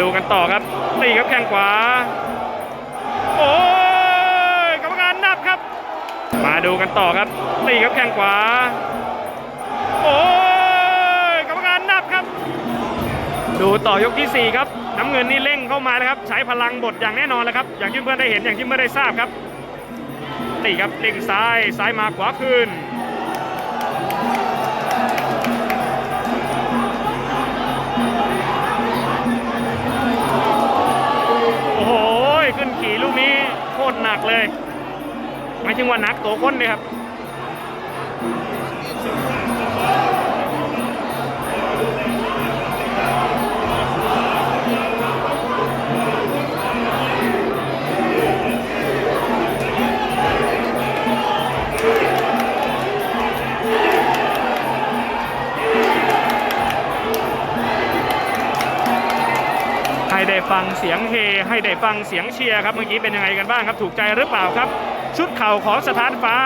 ดูกันต่อครับตีครับแข้งขวา โอ้ยกรรมการนับครับ มาดูกันต่อครับตีครับแข้งขวา โอ้ยกรรมการนับครับ ดูต่อยกที่ 4 ครับน้ำเงินนี่เร่งเข้ามานะครับ ใช้พลังบทอย่างแน่นอนแล้วครับ อย่างที่เพื่อนได้เห็นอย่างที่เพื่อนได้ทราบครับตีครับเล่งซ้ายซ้ายมาขวาคืน หนักเลยหมายถึงว่าหนักตัวคนเลยครับ ให้ได้ฟังเสียงเฮ ให้ได้ฟังเสียงเชียร์ครับเมื่อกี้เป็นยังไงกันบ้างครับ ถูกใจหรือเปล่าครับ ชุดเข่าของสถานฟ้า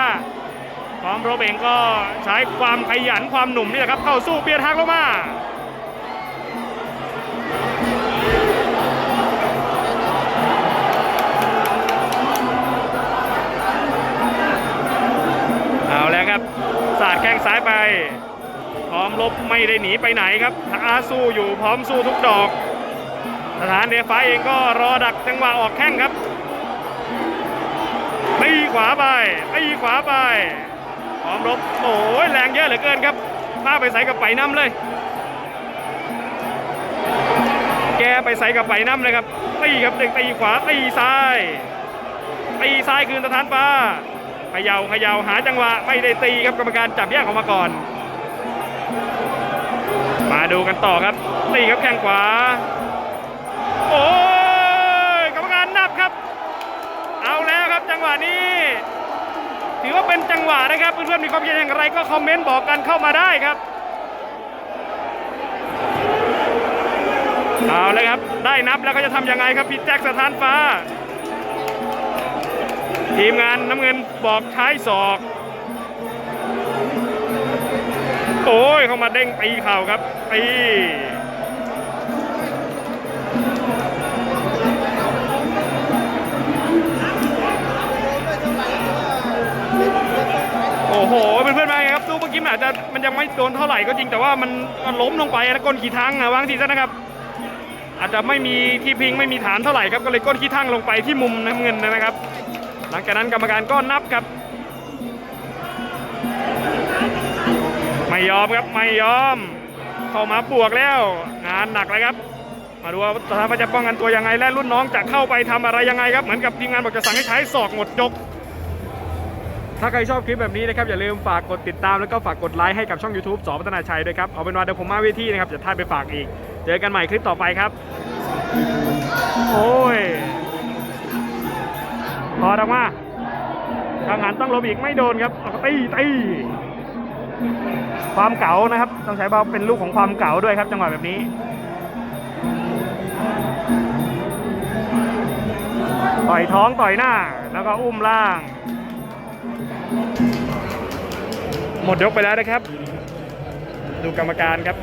พร้อมโรบเองก็ใช้ความขยันความหนุ่มนี่แหละครับ เข้าสู้เบียร์ทางลงมาเอาแล้วครับสาดแข้งซ้ายไป พร้อมลบไม่ได้หนีไปไหนครับท้าสู้อยู่พร้อมสู้ทุกดอก สถานเดฟ้าเองก็รอดักจังหวะออกแข้งครับตีขวาไปตีขวาไปพร้อมรบโอ้ยแรงเยอะเหลือเกินครับพาไปใส่กับไปน้ำเลย แกไปใส่กับไปน้ำเลยครับตีครับเด็กตีขวาตีซ้ายตีซ้ายคืนสถานฟ้าเขยาเขย่าหาจังหวะไม่ได้ตีครับกรรมการจับแยกออกมาก่อน มาดูกันต่อครับตีครับแข้งขวา โอ้ยกรรมการนับครับ เอาแล้วครับจังหวะนี้ ถือว่าเป็นจังหวะนะครับเพื่อนๆมีความคิดเห็นอย่างไรก็คอมเมนต์บอกกันเข้ามาได้ครับเอาเลยครับ ได้นับแล้วก็จะทำยังไงครับพี่แจ็คสถานฟ้า ทีมงานน้ำเงินบอกใช้ศอก โอ้ย เข้ามาเด้งตีเข่าครับตี อาจจะมันยังไม่โดนเท่าไหร่ก็จริงแต่ว่ามันมันล้มลงไปแล้วก้นขี้ทั้งอะวางทีซะนะครับ อาจจะไม่มีที่พิงไม่มีฐานเท่าไหร่ครับก็เลยก้นขี้ทั้งลงไปที่มุมน้ำเงินนะครับ หลังจากนั้นกรรมการก็นับครับไม่ยอมครับไม่ยอม เข้ามาบวกแล้ว งานหนักเลยครับ มาดูว่าสถาบันจะป้องกันตัวยังไงและรุ่นน้องจะเข้าไปทำอะไรยังไงครับเหมือนกับทีมงานบอกจะสั่งให้ใช้ศอกหมดยก ถ้าใครชอบคลิปแบบนี้นะครับอย่าลืมฝากกดติดตามแล้วก็ฝากกดไลค์ให้กับช่อง YouTube สอพัฒนาชัยด้วยครับ เอาเป็นว่าเดี๋ยวผมมาเวทีนะครับจะท่ายไปฝากอีก เจอกันใหม่คลิปต่อไปครับ โอ้ยพอดออกมาทางหันต้องลบอีกไม่โดนครับเอาก็ตีตีความเก๋านะครับ ต้องใช้ว่าเป็นลูกของความเก๋าด้วยครับ จังหวะแบบนี้ต่อยท้องต่อยหน้า แล้วก็อุ้มล่าง หมดยกไปแล้วนะครับ ดูกรรมการครับ